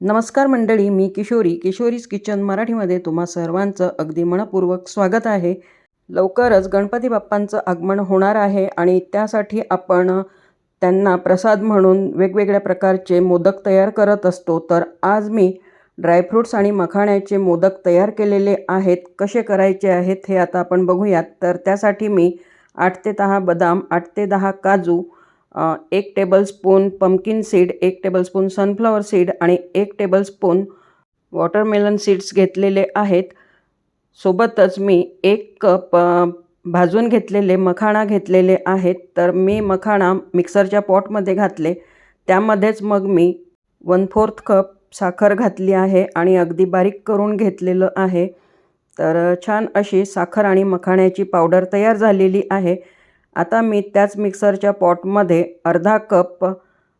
नमस्कार मंडळी मी किशोरी. किशोरीज किचन मराठीमध्ये तुम्हा सर्वांचं अगदी मनपूर्वक स्वागत आहे. लवकरच गणपती बाप्पांचं आगमन होणार आहे आणि त्यासाठी आपण त्यांना प्रसाद म्हणून वेगवेगळ्या प्रकारचे मोदक तयार करत असतो. तर आज मी ड्रायफ्रूट्स आणि मखाण्याचे मोदक तयार केलेले आहेत. कसे करायचे आहेत हे आता आपण बघूयात. तर त्यासाठी मी आठ ते दहा बदाम आठ ते दहा काजू एक टेबलस्पून पम्पकिन सीड एक टेबलस्पून सनफ्लॉवर सीड आणि एक टेबलस्पून वॉटरमेलन सीड्स घेतलेले आहेत. सोबतच मी एक कप भाजून घेतलेले मखाणा घेतलेले आहेत. तर मी मखाणा मिक्सरच्या पॉटमध्ये घातले. त्यामध्येच मग मी वन फोर्थ कप साखर घातली आहे आणि अगदी बारीक करून घेतलेलं आहे. तर छान अशी साखर आणि मखाण्याची पावडर तयार झालेली आहे. आता मी त्याच मिक्सरच्या पॉटमध्ये अर्धा कप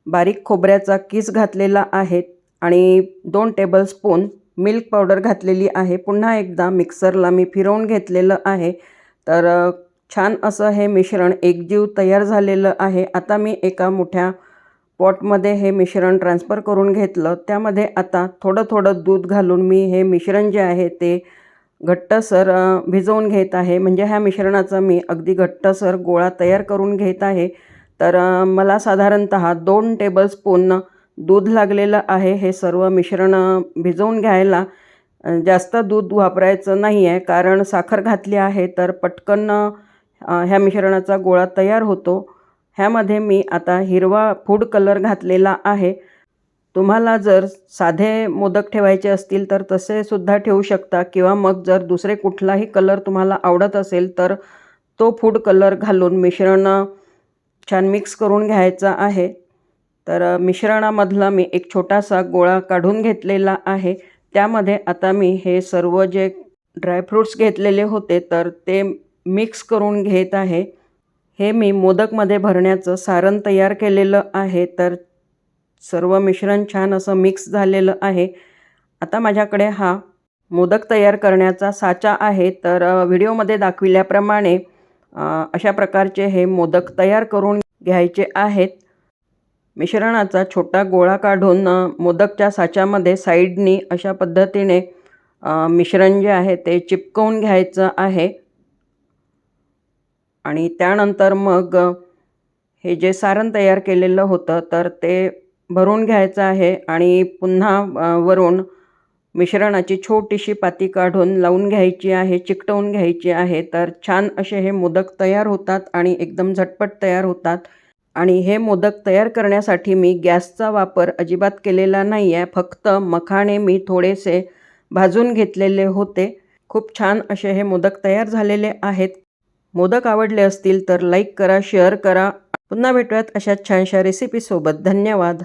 बारीक खोबऱ्याचा किस घातलेला आहे आणि दोन टेबलस्पून मिल्क पावडर घातलेली आहे. पुन्हा एकदा मिक्सरला मी फिरवून घेतलेलं आहे. तर छान असं हे मिश्रण एकजीव तयार झालेलं आहे. आता मी एका मोठ्या पॉटमध्ये हे मिश्रण ट्रान्सफर करून घेतलं. त्यामध्ये आता थोडं थोडं दूध घालून मी हे मिश्रण जे आहे ते घट्टसर भिजवून घेत आहे. म्हणजे ह्या मिश्रणाचा मी अगदी घट्टसर गोळा तयार करून घेत आहे. तर मला साधारणत दोन टेबलस्पून दूध लागलेलं आहे. हे सर्व मिश्रण भिजवून घ्यायला जास्त दूध वापरायचं नाही आहे कारण साखर घातली आहे तर पटकन ह्या मिश्रणाचा गोळा तयार होतो. ह्यामध्ये मी आता हिरवा फूड कलर घातलेला आहे. तुम्हाला जर साधे मोदक ठेवायचे असतील तर तसे सुद्धा ठेवू शकता किंवा मग जर दुसरे कुठलाही कलर तुम्हाला आवडत असेल तर तो फूड कलर घालून मिश्रण छान मिक्स करून घ्यायचा आहे. तर मिश्रणामधला मी एक छोटासा गोळा काढून घेतलेला आहे. त्यामध्ये आता मी हे सर्व जे ड्रायफ्रूट्स घेतलेले होते तर ते मिक्स करून घेत आहे. हे मी मोदकमध्ये भरण्याचं सारण तयार केलेलं आहे. तर सर्व मिश्रण छान असं मिक्स झालेलं आहे. आता माझ्याकडे हा मोदक तयार करण्याचा साचा आहे. तर व्हिडिओमध्ये दाखविल्याप्रमाणे अशा प्रकारचे हे मोदक तयार करून घ्यायचे आहेत. मिश्रणाचा छोटा गोळा काढून मोदकच्या साच्यामध्ये साईडनी अशा पद्धतीने मिश्रण जे आहे ते चिपकवून घ्यायचं आहे. आणि त्यानंतर मग हे जे सारण तयार केलेलं होतं तर ते भरून घ्यायचं आहे आणि पुन्हा वरून मिश्रणाची छोटीशी पाती काढून लावून घ्यायची आहे चिकटवून घ्यायची आहे. तर छान असे हे मोदक तयार होतात आणि एकदम झटपट तयार होतात. आणि हे मोदक तयार करण्यासाठी मी गॅसचा वापर अजिबात केलेला नाही आहे फक्त मखाणे मी थोडेसे भाजून घेतलेले होते. खूप छान असे हे मोदक तयार झालेले आहेत. मोदक आवडले असतील तर लाईक करा शेअर करा. पुन्हा भेटूयात अशा छानशा रेसिपीसोबत धन्यवाद.